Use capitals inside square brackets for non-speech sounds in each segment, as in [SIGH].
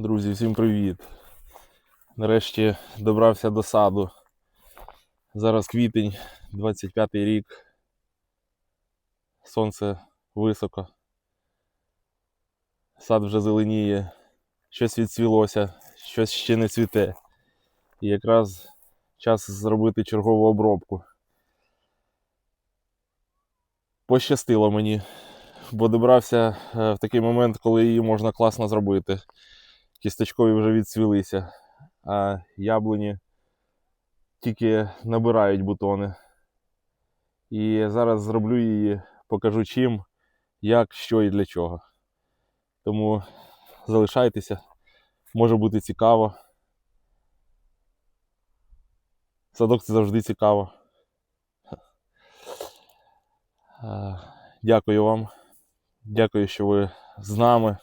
Друзі, всім привіт! Нарешті добрався до саду. Зараз квітень, 25 й рік. Сонце високо. Сад вже зеленіє, щось відцвілося, щось ще не цвіте. І якраз час зробити чергову обробку. Пощастило мені, бо добрався е, в такий момент, коли її можна класно зробити кісточкові вже відцвілися, а яблуні тільки набирають бутони. І зараз зроблю її, покажу чим, як, що і для чого. Тому залишайтеся, може бути цікаво. Садок це завжди цікаво. Е, Дякую вам. Дякую, що ви з нами.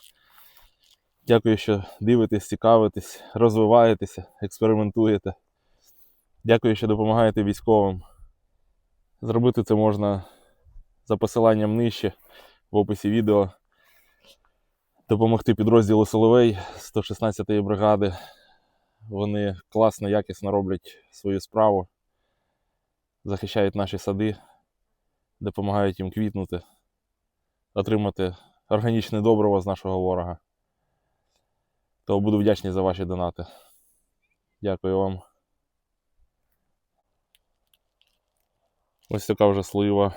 Дякую, що дивитесь, цікавитесь, розвиваєтеся, експериментуєте. Дякую, що допомагаєте військовим. Зробити це можна за посиланням нижче в описі відео. Допомогти підрозділу Соловей 116-ї бригади. Вони класно, якісно роблять свою справу, захищають наші сади, допомагають їм квітнути, отримати органічне добриво з нашого ворога то буду вдячний за ваші донати. Дякую вам. Ось така вже слива.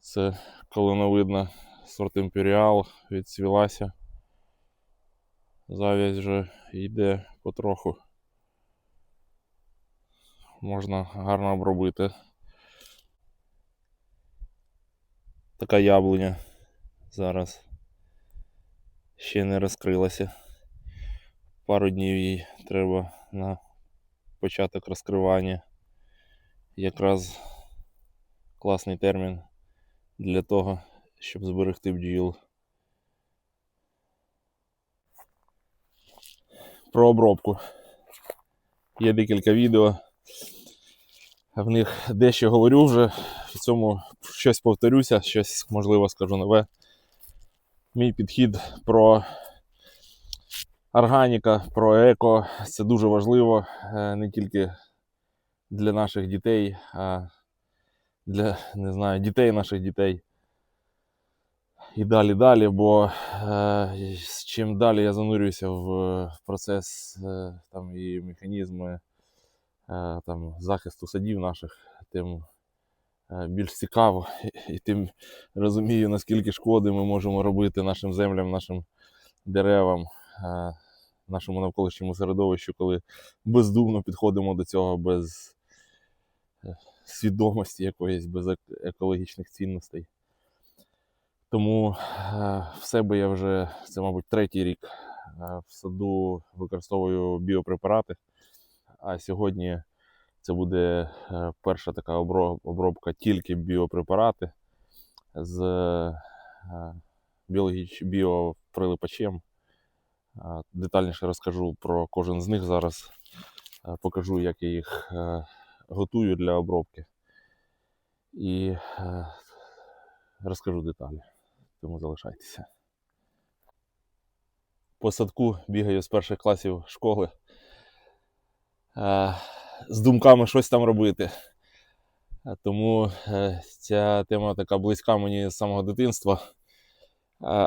Це колоновидна сорт імперіал, відцвілася. Зав'язь вже йде потроху. Можна гарно обробити. Така яблуня зараз ще не розкрилася. Пару днів їй треба на початок розкривання. Якраз класний термін для того, щоб зберегти бджіл. Про обробку. Є декілька відео. В них дещо говорю вже, в цьому щось повторюся, щось можливо скажу нове мій підхід про органіка, про еко. Це дуже важливо е, не тільки для наших дітей, а для не знаю, дітей наших дітей. І далі далі, бо е, чим далі я занурююся в, в процес е, там, і механізми е, там, захисту садів наших, тим е, більш цікаво, і тим розумію, наскільки шкоди ми можемо робити нашим землям, нашим деревам, е, нашому навколишньому середовищу, коли бездумно підходимо до цього без е, свідомості якоїсь, без екологічних цінностей. Тому е, в себе я вже, це, мабуть, третій рік е, в саду використовую біопрепарати. А сьогодні це буде е, перша така обробка тільки біопрепарати з е, біоприлипачем. Детальніше розкажу про кожен з них зараз. Е, Покажу, як я їх готую для обробки. І розкажу деталі. Тому залишайтеся. По садку бігаю з перших класів школи. З думками щось там робити. Тому е, ця тема така близька мені з самого дитинства.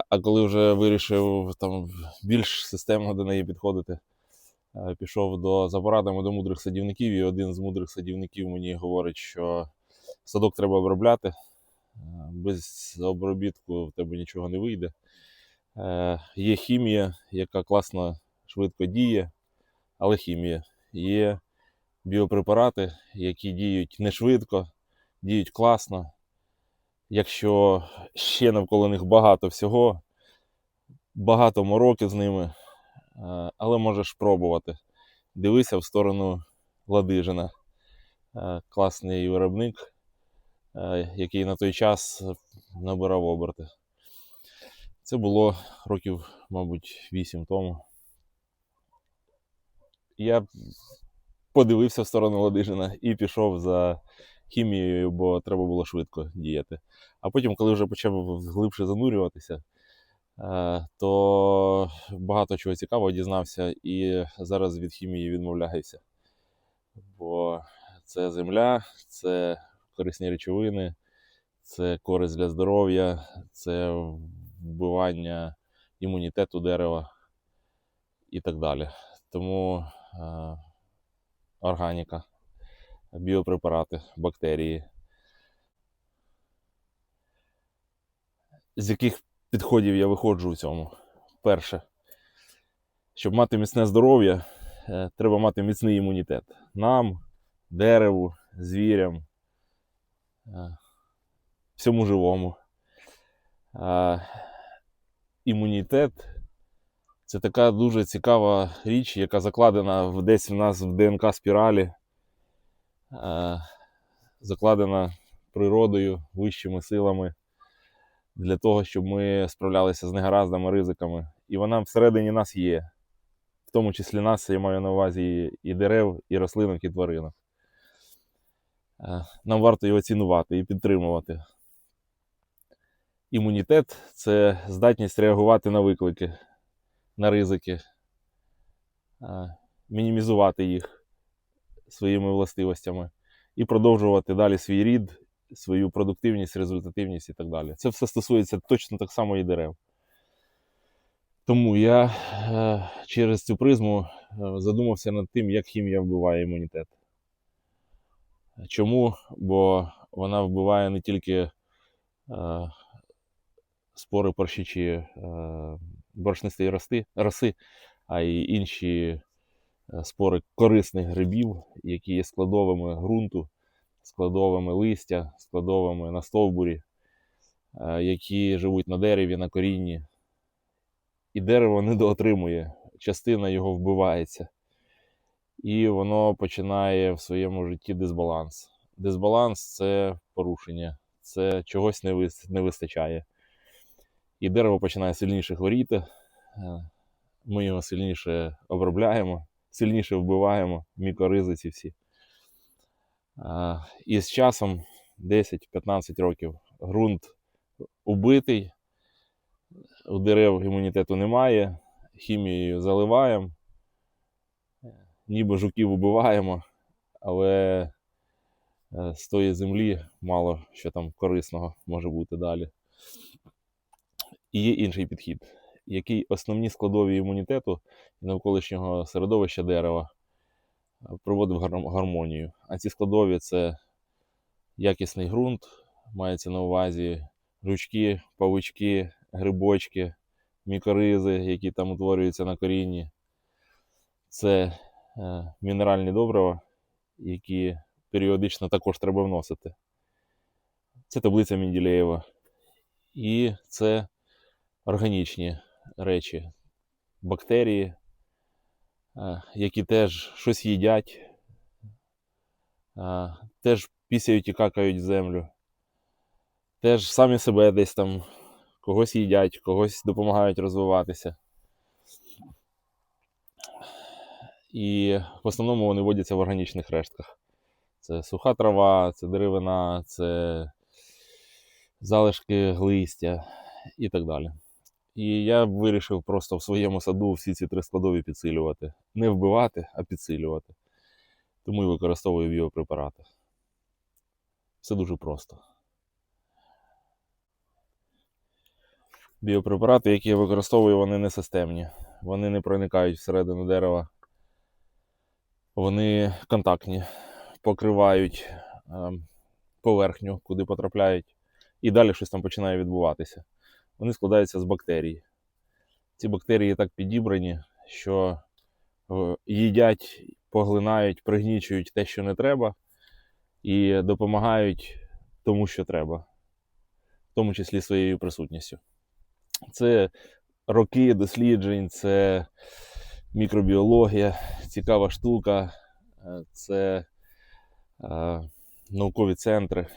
А коли вже вирішив там більш системно до неї підходити, е, пішов до за порадами до мудрих садівників, і один з мудрих садівників мені говорить, що садок треба обробляти. Е, Без обробітку в тебе нічого не вийде. Є хімія, яка класно швидко діє, але хімія. Є біопрепарати, які діють не швидко, діють класно. Якщо ще навколо них багато всього, багато мороки з ними, е, але можеш пробувати. Дивися в сторону Ладижина. Е, Класний виробник, е, який на той час набирав оберти. Це було років, мабуть, 8 тому. Я подивився в сторону Ладижина і пішов за хімією, бо треба було швидко діяти. А потім, коли вже почав глибше занурюватися, е, то багато чого цікавого дізнався і зараз від хімії відмовляюся. Бо це земля, це корисні речовини, це користь для здоров'я, це вбивання імунітету дерева і так далі. Тому е, органіка, біопрепарати, бактерії. З яких підходів я виходжу у цьому? Перше, щоб мати міцне здоров'я, е, треба мати міцний імунітет. Нам, дереву, звірям, е, всьому живому. Імунітет це така дуже цікава річ, яка закладена десь в нас в ДНК спіралі, е, закладена природою, вищими силами для того, щоб ми справлялися з негараздами, ризиками. І вона всередині нас є. В тому числі нас, я маю на увазі і дерев, і рослинок, і тваринок. Е, Нам варто його цінувати і підтримувати. Імунітет це здатність реагувати на виклики, на ризики, мінімізувати їх своїми властивостями і продовжувати далі свій рід, свою продуктивність, результативність і так далі. Це все стосується точно так само і дерев. Тому я е, через цю призму е, задумався над тим, як хімія вбиває імунітет. Чому? Бо вона вбиває не тільки е, спори порщичі е, борошнистої рости, роси, а й інші е, спори корисних грибів, які є складовими ґрунту, складовими листя, складовими на стовбурі, е, які живуть на дереві, на корінні. І дерево недоотримує, частина його вбивається. І воно починає в своєму житті дисбаланс. Дисбаланс це порушення, це чогось не вистачає. І дерево починає сильніше хворіти. е, Ми його сильніше обробляємо, сильніше вбиваємо, мікоризи ці всі. Е, І з часом 10-15 років ґрунт убитий, у дерев імунітету немає, хімією заливаємо, ніби жуків убиваємо, але е, з тої землі мало що там корисного може бути далі. І є інший підхід, який основні складові імунітету і навколишнього середовища дерева приводить в гар- гармонію. А ці складові це якісний ґрунт, мається на увазі жучки, павучки, грибочки, мікоризи, які там утворюються на корінні. Це е, мінеральні добрива, які періодично також треба вносити. Це таблиця Менділеєва. І це органічні речі, бактерії, е, які теж щось їдять, е, теж пісяють і какають в землю, теж самі себе десь там когось їдять, когось допомагають розвиватися. І в основному вони водяться в органічних рештках. Це суха трава, це деревина, це залишки глистя і так далі. І я вирішив просто в своєму саду всі ці три складові підсилювати. Не вбивати, а підсилювати. Тому і використовую біопрепарати. Все дуже просто. Біопрепарати, які я використовую, вони не системні. Вони не проникають всередину дерева. Вони контактні, покривають ем, поверхню, куди потрапляють, і далі щось там починає відбуватися. Вони складаються з бактерій. Ці бактерії так підібрані, що е, їдять, поглинають, пригнічують те, що не треба, і допомагають тому, що треба, в тому числі своєю присутністю. Це роки досліджень, це мікробіологія, цікава штука, е, це е, наукові центри.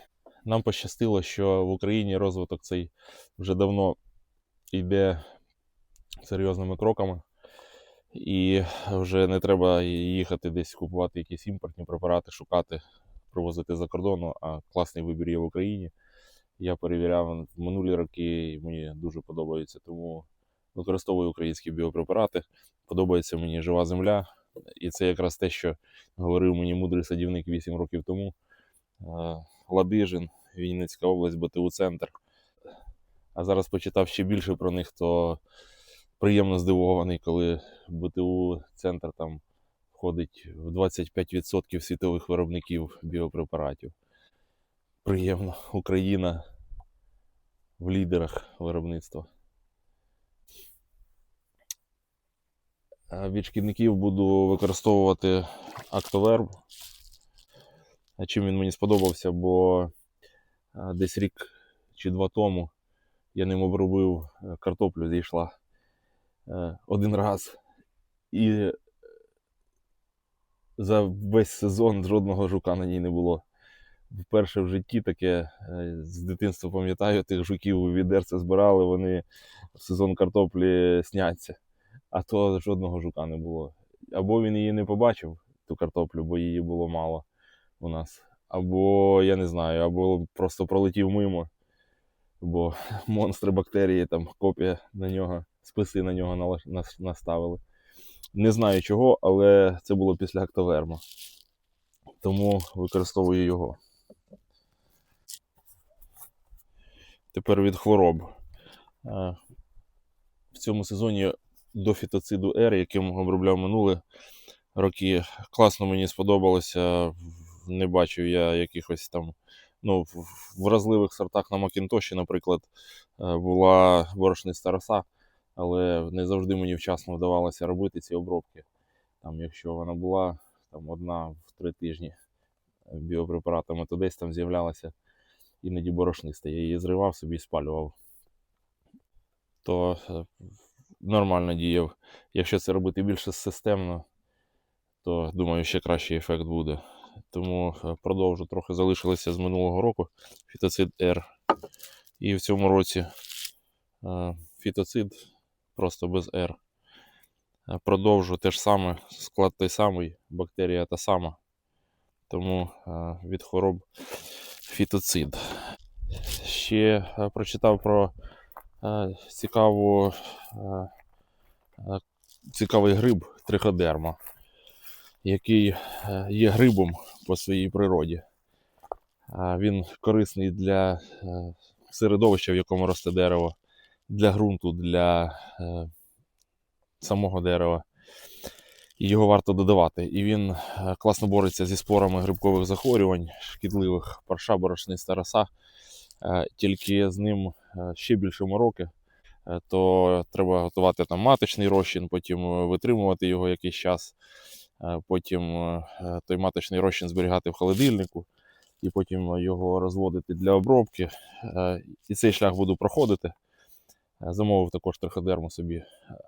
Нам пощастило, що в Україні розвиток цей вже давно йде серйозними кроками, і вже не треба їхати десь купувати якісь імпортні препарати, шукати, привозити за кордону, а класний вибір є в Україні. Я перевіряв в минулі роки, і мені дуже подобається. Тому використовую українські біопрепарати. Подобається мені жива земля. І це якраз те, що говорив мені мудрий садівник 8 років тому. Е, Ладижин, Вінницька область, БТУ центр. А зараз почитав ще більше про них, то приємно здивований, коли БТУ центр там входить в 25% світових виробників біопрепаратів. Приємно, Україна в лідерах виробництва. Від шкідників буду використовувати актоверб. А Чим він мені сподобався, бо десь рік чи два тому я ним обробив е, картоплю, зійшла е, один раз. І за весь сезон жодного жука на ній не було. Вперше в житті таке е, з дитинства пам'ятаю, тих жуків у відерце збирали, вони в сезон картоплі сняться, а то жодного жука не було. Або він її не побачив, ту картоплю, бо її було мало у нас. Або я не знаю, або просто пролетів мимо, бо [LAUGHS] монстри бактерії, там копія на нього, списи на нього наставили. Не знаю чого, але це було після актоверма. Тому використовую його. Тепер від хвороб. Е, В цьому сезоні до фітоциду R, яким обробляв минулі роки, класно мені сподобалося. Не бачив я якихось там. Ну, вразливих сортах на Макінтоші, наприклад, е, була борошниста роса, але не завжди мені вчасно вдавалося робити ці обробки. Там, якщо вона була там, одна в три тижні біопрепаратами, то десь там з'являлася іноді борошниста. Я її зривав собі і спалював. То е, нормально діяв. Якщо це робити більше системно, то думаю, ще кращий ефект буде. Тому е, продовжу трохи залишилося з минулого року фітоцид R. І в цьому році е, фітоцид просто без R. Е, Продовжу те ж саме, склад той самий, бактерія та сама. Тому від хвороб фітоцид. Ще прочитав про цікаву, цікавий гриб триходерма, який е, є грибом по своїй природі. Він корисний для е, середовища, в якому росте дерево, для ґрунту, для е, самого дерева. І його варто додавати. І він класно бореться зі спорами грибкових захворювань, шкідливих парша, борошниста роса. Тільки з ним ще більше мороки, то треба готувати там маточний розчин, потім витримувати його якийсь час, потім е, е, той маточний розчин зберігати в холодильнику, і потім його розводити для обробки. Е, І цей шлях буду проходити. Е, Замовив також триходерму собі.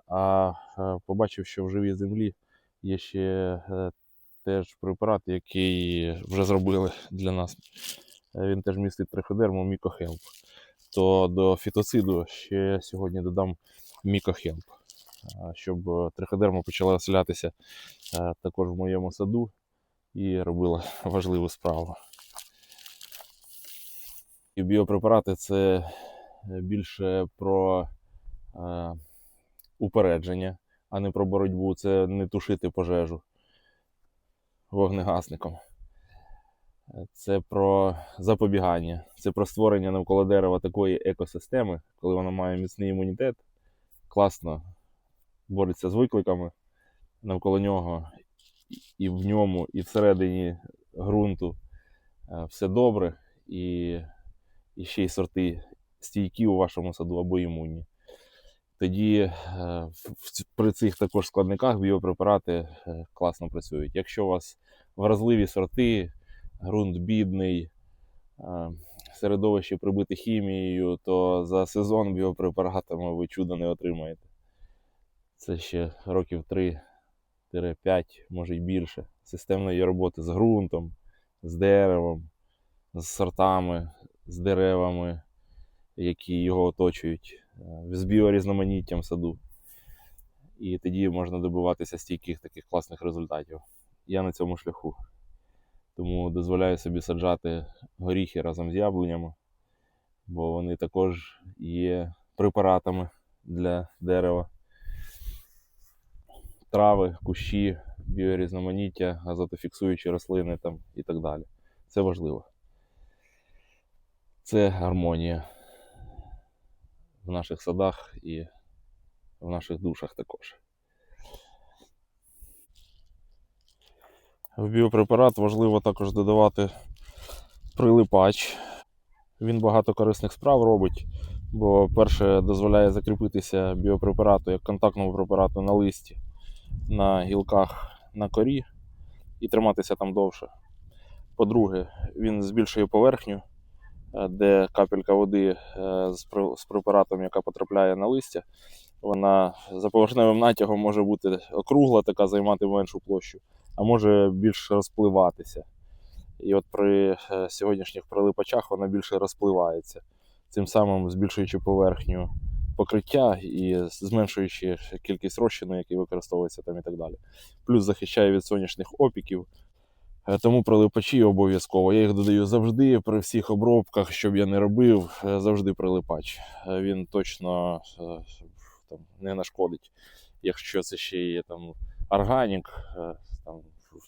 А е, побачив, що в живій землі є ще е, теж препарат, який вже зробили для нас. Е, Він теж містить триходерму мікохелп. То до фітоциду ще сьогодні додам мікохелп, е, щоб е, триходерма почала оселятися е, також в моєму саду і робила [LAUGHS] важливу справу. І біопрепарати це е, більше про е, упередження, а не про боротьбу. Це не тушити пожежу вогнегасником. Е, Це про запобігання, це про створення навколо дерева такої екосистеми, коли воно має міцний імунітет, класно бореться з викликами навколо нього, і в ньому, і всередині ґрунту е, все добре, і, і ще й сорти стійкі у вашому саду або імунні. Тоді е, при цих також складниках біопрепарати е, класно працюють. Якщо у вас вразливі сорти, ґрунт бідний, середовище прибите хімією, то за сезон біопрепаратами ви чудо не отримаєте. Це ще років 3-5, може й більше. Системної роботи з ґрунтом, з деревом, з сортами, з деревами, які його оточують, е, з біорізноманіттям саду. І тоді можна добиватися стійких таких класних результатів. Я на цьому шляху. Тому дозволяю собі саджати горіхи разом з яблунями, бо вони також є препаратами для дерева. Трави, кущі, біорізноманіття, азотофіксуючі рослини там і так далі. Це важливо. Це гармонія в наших садах і в наших душах також. В біопрепарат важливо також додавати прилипач. Він багато корисних справ робить, бо перше дозволяє закріпитися біопрепарату як контактному препарату на листі, на гілках на корі і триматися там довше. По-друге, він збільшує поверхню, е, де капелька води е, з препаратом, яка потрапляє на листя, вона за поверхневим натягом може бути округла, така займати меншу площу, а може більш розпливатися. І от при е, сьогоднішніх прилипачах вона більше розпливається, цим самим збільшуючи поверхню покриття і зменшуючи кількість розчину, який використовується там і так далі. Плюс захищає від сонячних опіків. Е, Тому прилипачі обов'язково. Я їх додаю завжди при всіх обробках, щоб я не робив, е, завжди прилипач. Е, Він точно там, не нашкодить. Якщо це ще є там органік, там,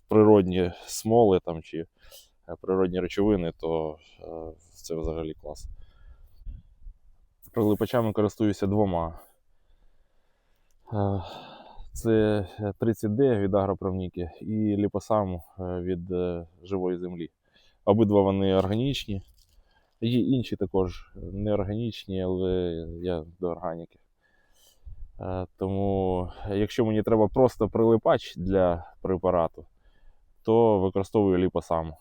природні смоли там, чи природні речовини, то це взагалі клас. Прилипачами користуюся двома. Е, Це 30D від агропромніки і ліпосам е, від е, живої землі. Обидва вони органічні. Є інші також неорганічні, але я до органіки. Е, Тому, якщо мені треба просто прилипач для препарату, то використовую ліпосам.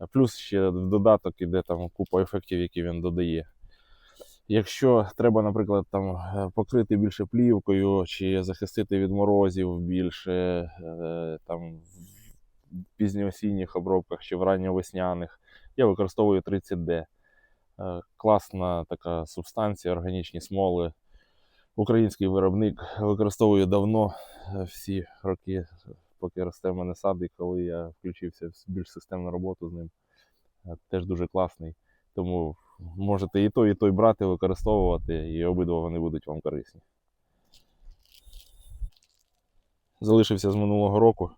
Е, Плюс ще в додаток іде там купа ефектів, які він додає. Якщо треба, наприклад, там е, покрити більше плівкою чи захистити від морозів більше е, там в пізньоосінніх обробках чи в ранньовесняних, я використовую 30D. Е, Класна така субстанція, органічні смоли. Український виробник використовую давно всі роки, поки росте в мене сад, і коли я включився в більш системну роботу з ним. Теж дуже класний. Тому можете і той, і той брати, використовувати, і обидва вони будуть вам корисні. Залишився з минулого року.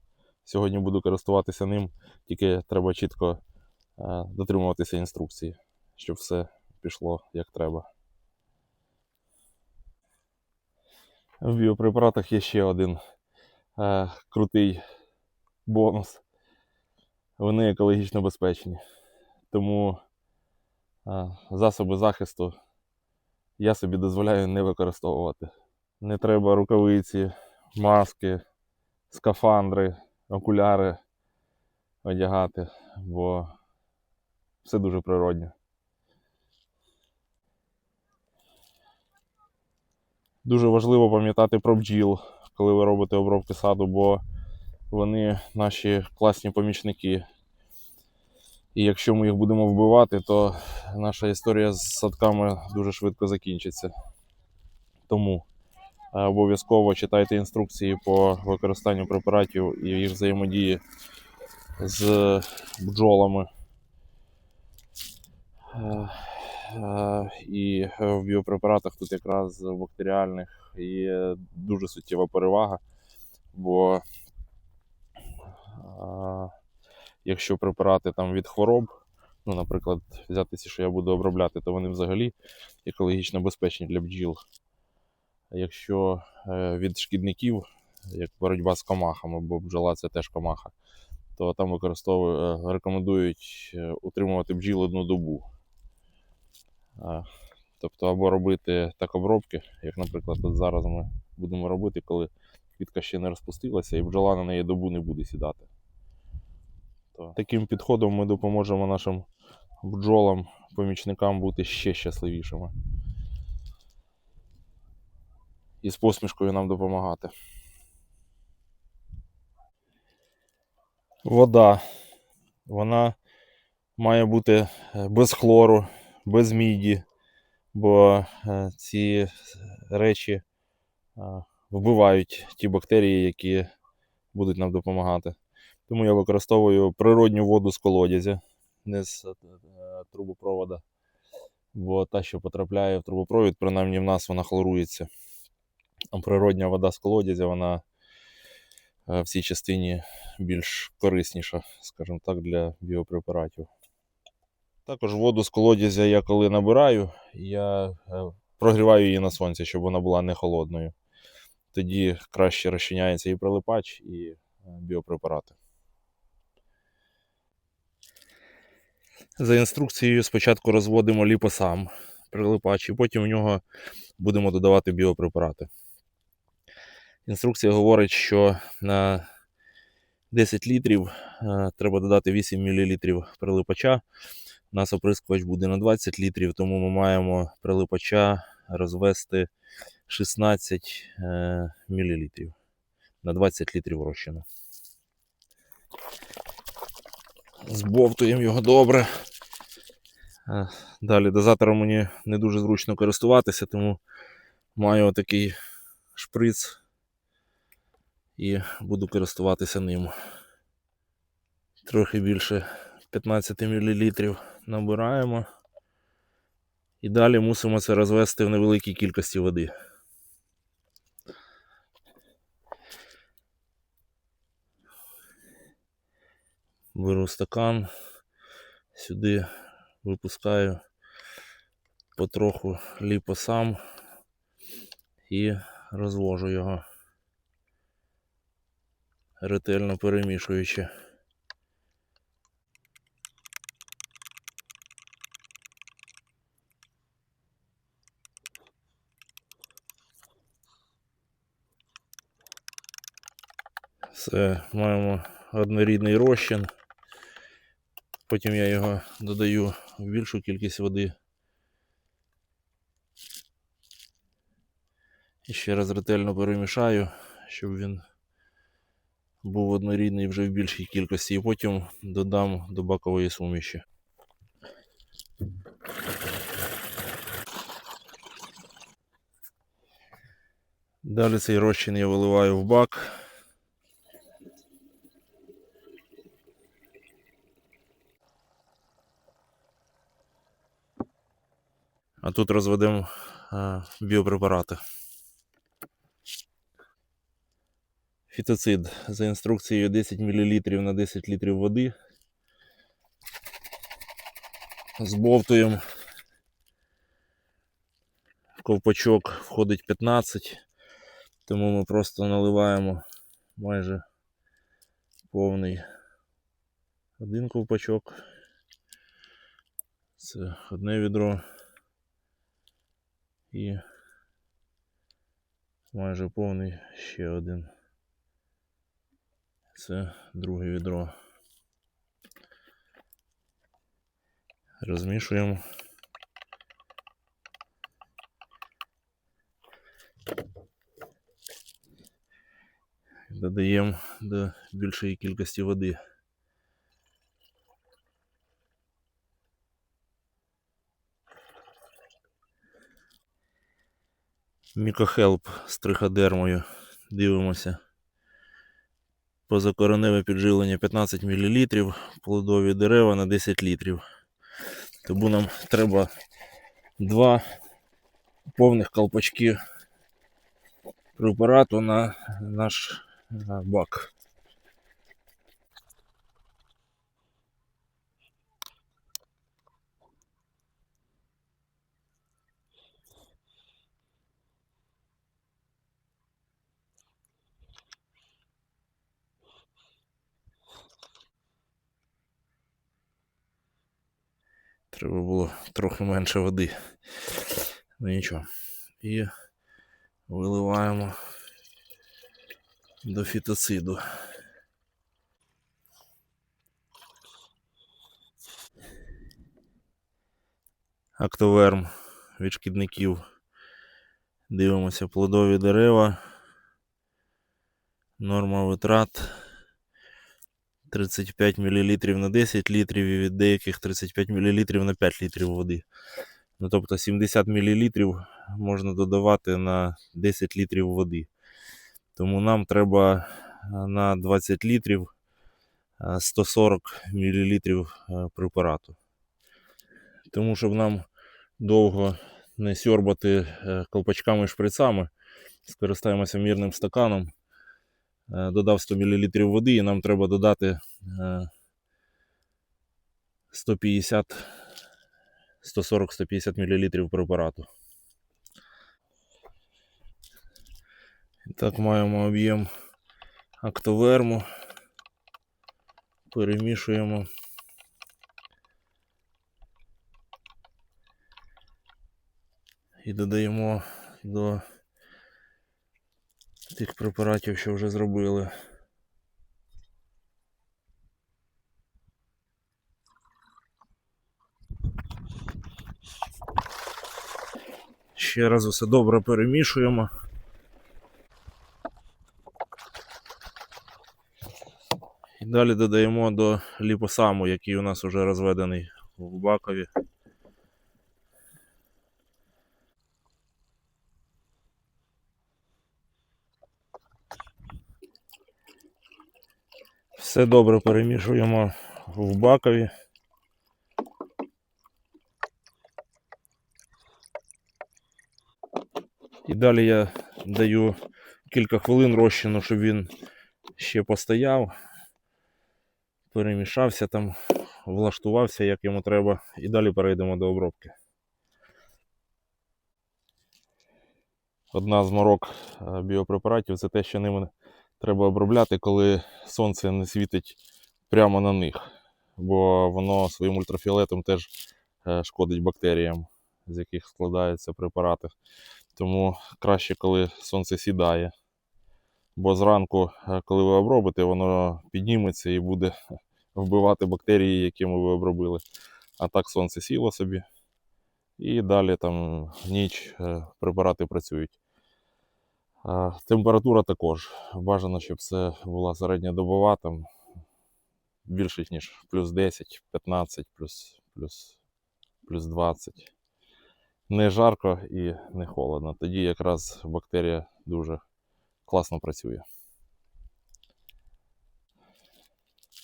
Сьогодні буду користуватися ним, тільки треба чітко е, дотримуватися інструкції, щоб все пішло як треба. В біопрепаратах є ще один е, крутий бонус. Вони екологічно безпечні. Тому засоби захисту я собі дозволяю не використовувати. Не треба рукавиці, маски, скафандри, окуляри одягати, бо все дуже природньо. Дуже важливо пам'ятати про бджіл, коли ви робите обробки саду, бо вони наші класні помічники. І якщо ми їх будемо вбивати, то наша історія з садками дуже швидко закінчиться. Тому е, обов'язково читайте інструкції по використанню препаратів і їх взаємодії з бджолами. Е, е, І в біопрепаратах тут якраз в бактеріальних є дуже суттєва перевага, бо якщо препарати там від хвороб, ну, наприклад, взяти ці, що я буду обробляти, то вони взагалі екологічно безпечні для бджіл. Якщо е, від шкідників, як боротьба з комахами, бо бджола це теж комаха, то там використовують, е, рекомендують е, утримувати бджіл одну добу. Тобто або робити так обробки, як, наприклад, от зараз ми будемо робити, коли квітка ще не розпустилася і бджола на неї добу не буде сідати. То таким підходом ми допоможемо нашим бджолам, помічникам бути ще щасливішими. І з посмішкою нам допомагати. Вода. Вона має бути е, без хлору, без міді, бо е, ці речі е, вбивають ті бактерії, які будуть нам допомагати. Тому я використовую природню воду з колодязя, не з е, трубопровода. бо та, що потрапляє в трубопровід, принаймні в нас вона хлорується. А природня вода з колодязя, вона е, в цій частині більш корисніша, скажімо так, для біопрепаратів. Також воду з колодязя я коли набираю, я е, прогріваю її на сонці, щоб вона була не холодною. Тоді краще розчиняється і прилипач, і біопрепарати. За інструкцією спочатку розводимо ліпосам прилипач, і потім в нього будемо додавати біопрепарати. Інструкція говорить, що на 10 літрів е, треба додати 8 мл прилипача. Нас оприскувач буде на 20 літрів, тому ми маємо прилипача розвести 16 е, мл на 20 літрів розчину. Збовтуємо його добре. Е, Далі дозатором мені не дуже зручно користуватися, тому маю отакий шприц і буду користуватися ним. Трохи більше 15 мл набираємо. І далі мусимо це розвести в невеликій кількості води. Беру стакан, сюди випускаю потроху ліпосам і розвожу його, ретельно перемішуючи. Все, маємо однорідний розчин. Потім я його додаю в більшу кількість води. І ще раз ретельно перемішаю, щоб він був однорідний вже в більшій кількості, і потім додам до бакової суміші. Далі цей розчин я виливаю в бак. А тут розведемо е, біопрепарати. Фітоцид за інструкцією 10 мл на 10 літрів води. Збовтуємо. Ковпачок входить 15, тому ми просто наливаємо майже повний один ковпачок. Це одне відро. І майже повний ще один. Це друге відро. Розмішуємо. Додаємо до більшої кількості води. Мікохелп з триходермою. Дивимося. Позакореневе підживлення 15 мл, плодові дерева на 10 літрів. Тому нам треба два повних колпачки препарату на наш бак. Треба було трохи менше води. Ну нічого. І виливаємо до фітоциду. Актоверм від шкідників. Дивимося плодові дерева. Норма витрат 35 мл на 10 літрів і від деяких 35 мл на 5 літрів води. Ну, тобто 70 мл можна додавати на 10 літрів води. Тому нам треба на 20 літрів 140 мл препарату. Тому щоб нам довго не сьорбати е, колпачками і шприцами. Скористаємося мірним стаканом. Е, Додав 100 мл води і нам треба додати е, 150 140-150 мл препарату. І Так маємо об'єм актоверму. Перемішуємо. І додаємо до тих препаратів, що вже зробили. Ще раз усе добре перемішуємо. І далі додаємо до ліпосаму, який у нас вже розведений в бакові. Все добре перемішуємо в бакові. І далі я даю кілька хвилин розчину, щоб він ще постояв, перемішався там, влаштувався, як йому треба, і далі перейдемо до обробки. Одна з морок е, біопрепаратів це те, що ними треба обробляти, коли сонце не світить прямо на них, бо воно своїм ультрафіолетом теж е, шкодить бактеріям, з яких складаються препарати. Тому краще, коли сонце сідає. Бо зранку, е, коли ви обробите, воно підніметься і буде [LAUGHS] вбивати бактерії, якими ви обробили. А так сонце сіло собі. І далі там ніч е, препарати працюють. Температура також. Бажано, щоб це була середньодобова, там більше, ніж плюс 10, 15, плюс, плюс, плюс 20. Не жарко і не холодно. Тоді якраз бактерія дуже класно працює.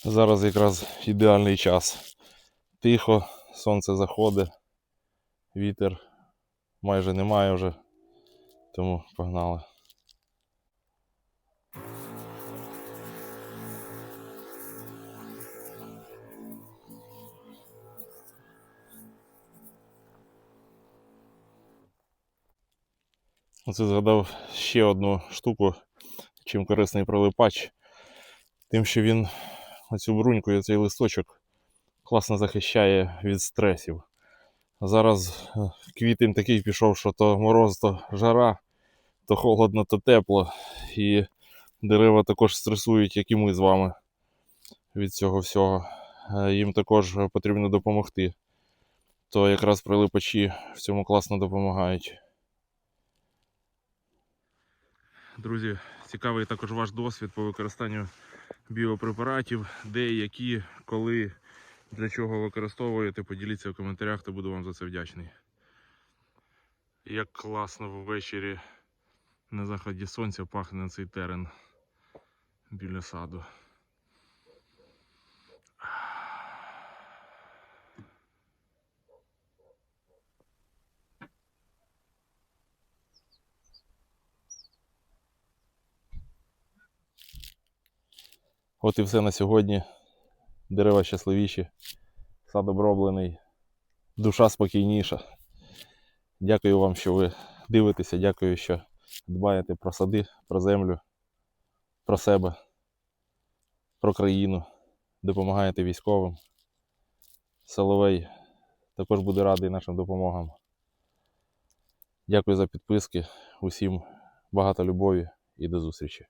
Зараз якраз ідеальний час. Тихо, сонце заходить, вітер майже немає вже, тому погнали. Оце згадав ще одну штуку, чим корисний прилипач. Тим, що він оцю бруньку і цей листочок класно захищає від стресів. Зараз е, квітень такий пішов, що то мороз, то жара, то холодно, то тепло. І дерева також стресують, як і ми з вами від цього всього. Е, Їм також потрібно допомогти. То якраз прилипачі в цьому класно допомагають. Друзі, цікавий також ваш досвід по використанню біопрепаратів, де, які, коли, для чого використовуєте. Поділіться в коментарях, то буду вам за це вдячний. Як класно ввечері на заході сонця пахне цей терен біля саду. От і все на сьогодні. Дерева щасливіші, сад оброблений, душа спокійніша. Дякую вам, що ви дивитеся. Дякую, що дбаєте про сади, про землю, про себе, про країну, допомагаєте військовим. Соловей також буде радий нашим допомогам. Дякую за підписки. Усім багато любові і до зустрічі.